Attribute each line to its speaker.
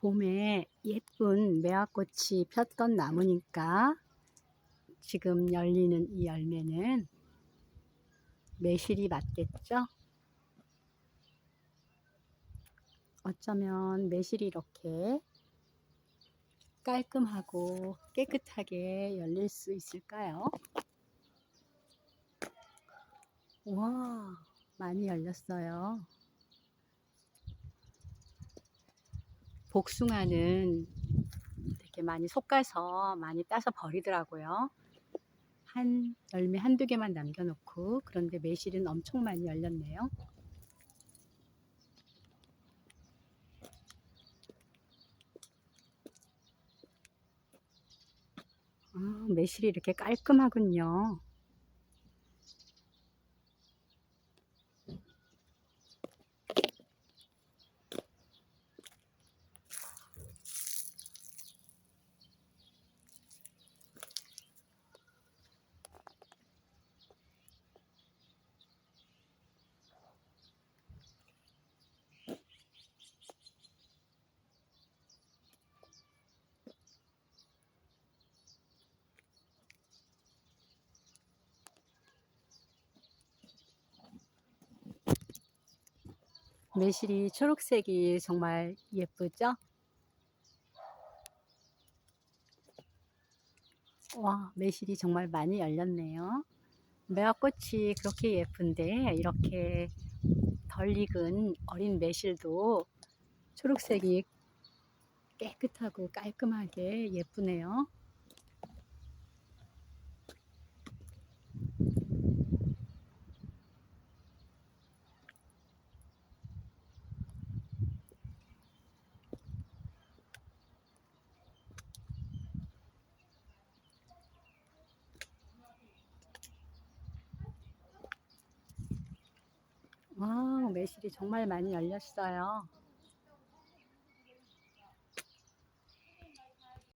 Speaker 1: 봄에 예쁜 매화꽃이 폈던 나무니까 지금 열리는 이 열매는 매실이 맞겠죠? 어쩌면 매실이 이렇게 깔끔하고 깨끗하게 열릴 수 있을까요? 와, 많이 열렸어요. 복숭아는 되게 많이 솎아서 많이 따서 버리더라고요. 한 열매 한두 개만 남겨놓고 그런데 매실은 엄청 많이 열렸네요. 아, 매실이 이렇게 깔끔하군요. 매실이 초록색이 정말 예쁘죠? 와, 매실이 정말 많이 열렸네요. 매화꽃이 그렇게 예쁜데 이렇게 덜 익은 어린 매실도 초록색이 깨끗하고 깔끔하게 예쁘네요. 와, 매실이 정말 많이 열렸어요.